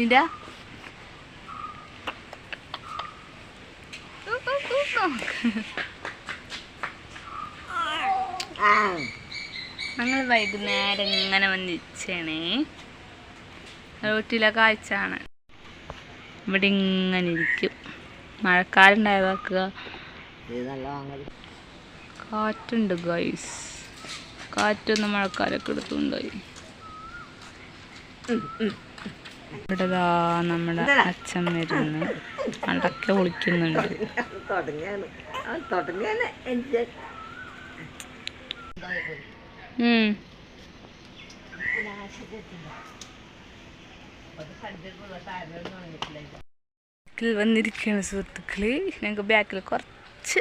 ഇതാ ഞങ്ങൾ വൈകുന്നേരം ഇങ്ങനെ വന്നിച്ചേണേ റോട്ടിലെ കാഴ്ചയാണ് ഇവിടെ ഇങ്ങനെ ഇരിക്കും. മഴക്കാലം വെക്കുക കാറ്റുണ്ട് ഗൈസ് കാറ്റൊന്ന് മഴക്കാലൊക്കെ എടുത്തുണ്ടായി ഇവിടെ ദാ നമ്മുടെ അച്ഛൻ വരുന്നു. അടക്ക വിളിക്കുന്നുണ്ട് വന്നിരിക്കുകയാണ് സുഹൃത്തുക്കൾ. ഞങ്ങൾക്ക് ബാക്കിൽ കുറച്ച്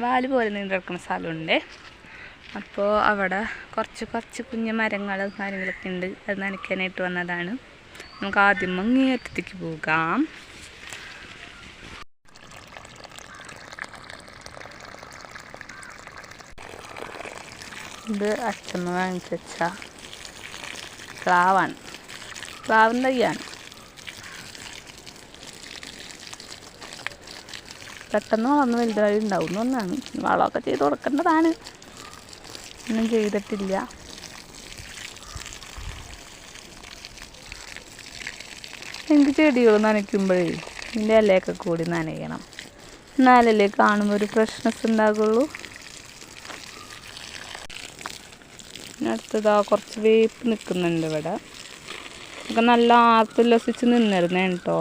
വാൽ പോലെ നീണ്ടു കിടക്കുന്ന സ്ഥലമുണ്ട്. അപ്പോൾ അവിടെ കുറച്ച് കുറച്ച് കുഞ്ഞു മരങ്ങളും കാര്യങ്ങളൊക്കെ ഉണ്ട്. അത് നനയ്ക്കാനായിട്ട് വന്നതാണ്. നമുക്ക് ആദ്യം അങ്ങേയറ്റത്തേക്ക് പോകാം. ഇത് അച്ഛമ്മ വാങ്ങിച്ചു വെച്ച പ്ലാവാണ്. പ്ലാവൻ തയ്യാണ് പെട്ടെന്ന് വളർന്ന് വലുതായി ഉണ്ടാവുന്ന ഒന്നാണ് വളമൊക്കെ ചെയ്ത് കൊടുക്കേണ്ടതാണ്. ഒന്നും ചെയ്തിട്ടില്ല. എനിക്ക് ചെടികൾ നനയ്ക്കുമ്പോഴേ ഇതിന്റെ ഇലയൊക്കെ കൂടി നനയണം. എന്നാലല്ലേ കാണുമ്പോൾ ഒരു ഫ്രഷ്നെസ് ഉണ്ടാകുള്ളൂ. അടുത്തതാ കുറച്ച് വേപ്പ് നിൽക്കുന്നുണ്ട് ഇവിടെ. ഒക്കെ നല്ല ആർത്തുല്ലസിച്ച് നിന്നിരുന്നേ കേട്ടോ.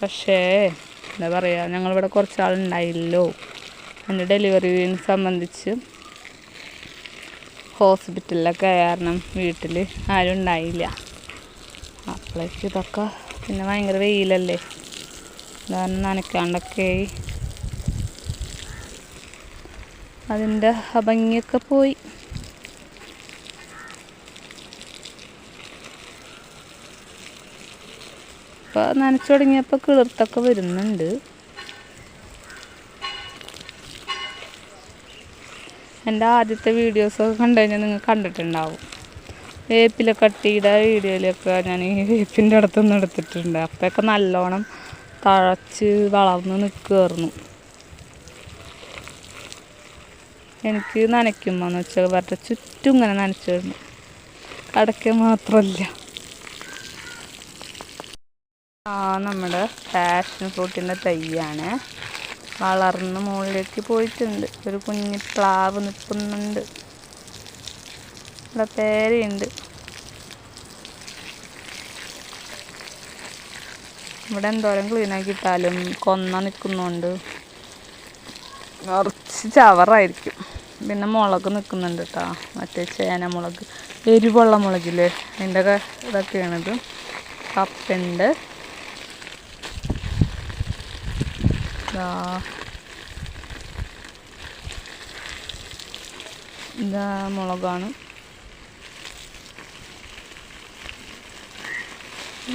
പക്ഷേ എന്താ പറയുക ഞങ്ങളിവിടെ കുറച്ച് ആളുണ്ടായില്ലല്ലോ എന്റെ ഡെലിവറിനെ സംബന്ധിച്ച് ഹോസ്പിറ്റലിലൊക്കെ കാരണം വീട്ടിൽ ആരും ഉണ്ടായില്ല. അപ്പോഴേക്ക് ഇതൊക്കെ പിന്നെ ഭയങ്കര വെയിലല്ലേ? ഇതാണ് നനയ്ക്കാണ്ടൊക്കെ ആയി. അതിന്റെ ഭംഗിയൊക്കെ പോയി. ഇപ്പൊ നനച്ചു തുടങ്ങിയപ്പോൾ കിളിർത്തൊക്കെ വരുന്നുണ്ട്. എന്റെ ആദ്യത്തെ വീഡിയോസൊക്കെ കണ്ടു കഴിഞ്ഞാൽ നിങ്ങൾ കണ്ടിട്ടുണ്ടാവും. വേപ്പില കട്ടിയുടെ വീഡിയോയിലൊക്കെ ഞാൻ ഈ വേപ്പിന്റെ അടുത്തൊന്നും എടുത്തിട്ടുണ്ട്. അപ്പോഴൊക്കെ നല്ലോണം തഴച്ച് വളർന്ന് നിൽക്കുമായിരുന്നു എനിക്ക് നനയ്ക്കുമ്പോൾ എന്ന് വെച്ചാൽ വരട്ടെ ചുറ്റും ഇങ്ങനെ നനച്ചിരുന്നു. കടയ്ക്ക് മാത്രമല്ല ആ നമ്മുടെ പാഷൻ ഫ്രൂട്ടിന്റെ തൈയാണ് വളർന്ന് മുകളിലേക്ക് പോയിട്ടുണ്ട്. ഒരു കുഞ്ഞു പ്ലാവ് നിൽക്കുന്നുണ്ട്. പേരയുണ്ട് ഇവിടെ എന്തോരം ക്ലീനാക്കിയിട്ടാലും കൊന്ന നിൽക്കുന്നുണ്ട് നിറച്ച് ചവറായിരിക്കും. പിന്നെ മുളക് നിൽക്കുന്നുണ്ട് കേട്ടോ മറ്റേ ചേന മുളക്. എരിവുള്ള മുളകില്ലേ? അതിന്റെ ഒക്കെ ഇതൊക്കെയാണിത്. കപ്പുണ്ട്. ഇതാ മുളകാണ്.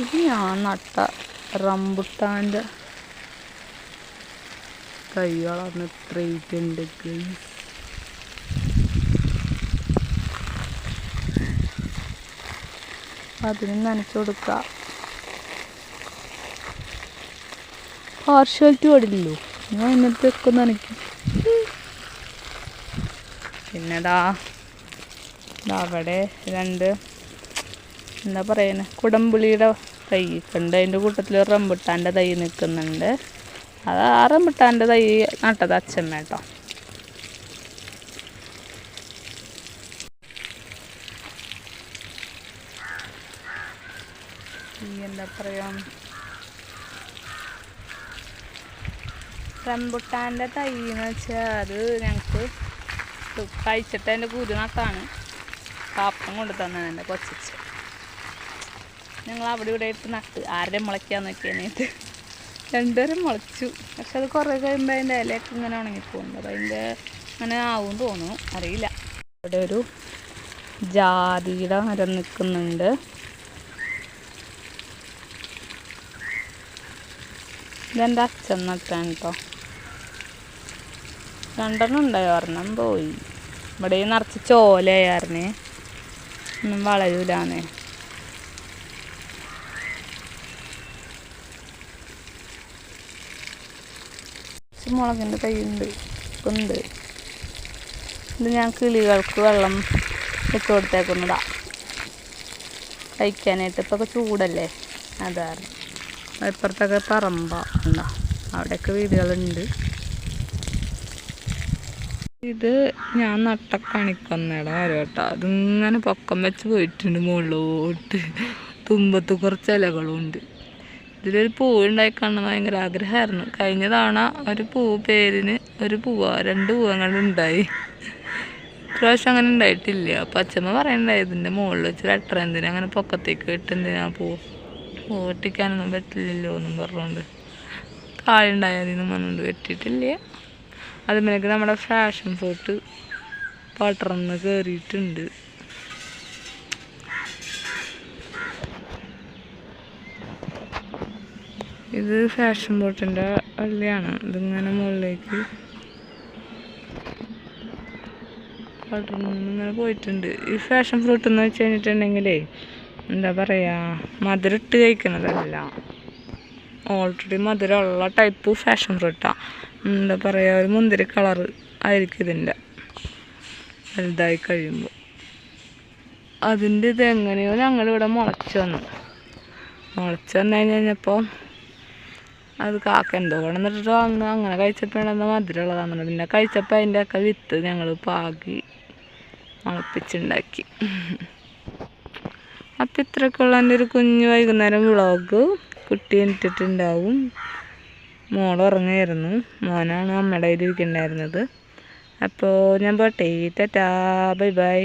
ഇത് ഞാൻ നട്ട റംബുട്ടാന്റെ. കൈകളാണ് ഇത്രയുണ്ട് ഗൈസ് അതിന് നനച്ചു കൊടുക്കുക പാർഷ്വാലിറ്റി പാടില്ലല്ലോ. ഞാൻ ഇന്നത്തെയൊക്കെ നനയ്ക്കും. പിന്നെടാ അവിടെ രണ്ട് എന്താ പറയുന്നത് കുടംപുളിയുടെ തൈ ഉണ്ട് അതിന്റെ കൂട്ടത്തിൽ റംബുട്ടാന്റെ തൈ നിൽക്കുന്നുണ്ട്. അത് ആ റംബുട്ടാന്റെ തൈ നട്ടത് അച്ഛമ്മ കേട്ടോ. എന്താ പറയുക റംബുട്ടാന്റെ തൈ എന്ന് വെച്ചാൽ അത് ഞങ്ങൾക്ക് കഴിച്ചിട്ട് അതിന്റെ കുരു നട്ടാണ്. പാപ്പം കൊണ്ടു തന്നെ കൊച്ചിച്ച് ഞങ്ങൾ അവിടെ ഇവിടെ ഇട്ട് നട്ട്. ആരുടെ മുളയ്ക്കാന്ന് നോക്കിയാനായിട്ട് രണ്ടുപേരും മുളച്ചു. പക്ഷെ അത് കുറേ കഴിയുമ്പോൾ അതിന്റെ ഇലയൊക്കെ ഇങ്ങനെ ഉണങ്ങിപ്പോകുന്നുണ്ട് അപ്പം അതിന്റെ അങ്ങനെ ആവും തോന്നുന്നു. അറിയില്ല. ഇവിടെ ഒരു ജാതിയുടെ മരം നിൽക്കുന്നുണ്ട്. ഇതെന്റെ അച്ഛൻ നട്ടാണ് കേട്ടോ. രണ്ടെണ്ണം ഉണ്ടായി. ഒരെണ്ണം പോയി. ഇവിടെ നിറച്ച് ചോലയായിരുന്നേ. ഒന്നും വളരൂലാന്നേ. മുളകിന്റെ തൈ ഉണ്ട്. ഇത് ഞാൻ കിളികൾക്ക് വെള്ളം ഇട്ട് കൊടുത്തേക്കുന്നതാ. കഴിക്കാനായിട്ട്. ഇപ്പൊക്കെ ചൂടല്ലേ? അതാണ്. ഇപ്പുറത്തൊക്കെ പറമ്പ. ഉണ്ടോ? അവിടെയൊക്കെ വീടുകളുണ്ട്. ഇത് ഞാൻ നട്ട കണിക്കൊന്നയുടെ മരം കേട്ടോ. അതിങ്ങനെ പൊക്കം വെച്ച് പോയിട്ടുണ്ട് മുകളിലോട്ട്. തുമ്പത്ത് കുറച്ച് ഇലകളും ഉണ്ട് ഇതിലൊരു പൂവ് ഉണ്ടായി കാണണം ഭയങ്കര ആഗ്രഹമായിരുന്നു. കഴിഞ്ഞ തവണ ഒരു പൂവ് പേരിന് ഒരു പൂവ രണ്ട് പൂവങ്ങളുണ്ടായി. പ്രാവശ്യം അങ്ങനെ ഉണ്ടായിട്ടില്ല. അപ്പം അച്ഛമ്മ പറയണ്ടായി ഇതിന്റെ മുകളിൽ വെച്ച് ലെറ്റർ എന്തിനാ അങ്ങനെ പൊക്കത്തേക്ക് ഇട്ട് എന്തിനാ പൂ? പൂ വെട്ടിക്കാനൊന്നും പറ്റില്ലല്ലോ എന്നും പറഞ്ഞുകൊണ്ട് താഴെ ഉണ്ടായതിനും പറഞ്ഞുകൊണ്ട് വെട്ടിയിട്ടില്ല. അതുമേലേക്ക് നമ്മുടെ ഫാഷൻ ഫോട്ട് പടർന്ന് കയറിയിട്ടുണ്ട് ഇത് ഫാഷൻ ബോട്ടിന്റെ വള്ളിയാണ് ഇതിങ്ങനെ മുകളിലേക്ക് ഇങ്ങനെ പോയിട്ടുണ്ട്. ഈ ഫാഷൻ ഫ്രൂട്ട് എന്ന് വെച്ച് കഴിഞ്ഞിട്ടുണ്ടെങ്കിലേ എന്താ പറയുക മധുരം ഇട്ട് കഴിക്കുന്നതല്ല. ഓൾറെഡി ഉള്ള ടൈപ്പ് ഫാഷൻ ഫ്രൂട്ടാണ് എന്താ പറയുക ഒരു മുന്തിരി കളർ ആയിരിക്കും ഇതിന്റെ വലുതായി കഴിയുമ്പോൾ അതിന്റെ ഇത് എങ്ങനെയോ ഞങ്ങളിവിടെ മുളച്ച് വന്നു. മുളച്ച് വന്നു കഴിഞ്ഞ് കഴിഞ്ഞപ്പോൾ അത് കാക്ക എന്തോ കൊണ്ടുവന്നിട്ട് വന്ന് അങ്ങനെ കഴിച്ചപ്പോഴാണ് മധുരമുള്ളതാണെന്ന് പിന്നെ കഴിച്ചപ്പോൾ അതിന്റെ ഒക്കെ വിത്ത് ഞങ്ങൾ പാകി മുളപ്പിച്ചുണ്ടാക്കി. അപ്പം ഇത്രയൊക്കെയുള്ള എന്റെ ഒരു കുഞ്ഞു വൈകുന്നേരം വ്ളോഗ് കുട്ടി എണീറ്റിട്ടുണ്ടാവും മോൾ ഉറങ്ങായിരുന്നു. മോനാണ് അമ്മയുടെ കയ്യിൽ അപ്പോൾ ഞാൻ പോട്ടെ ടാറ്റാ ബൈ ബൈ.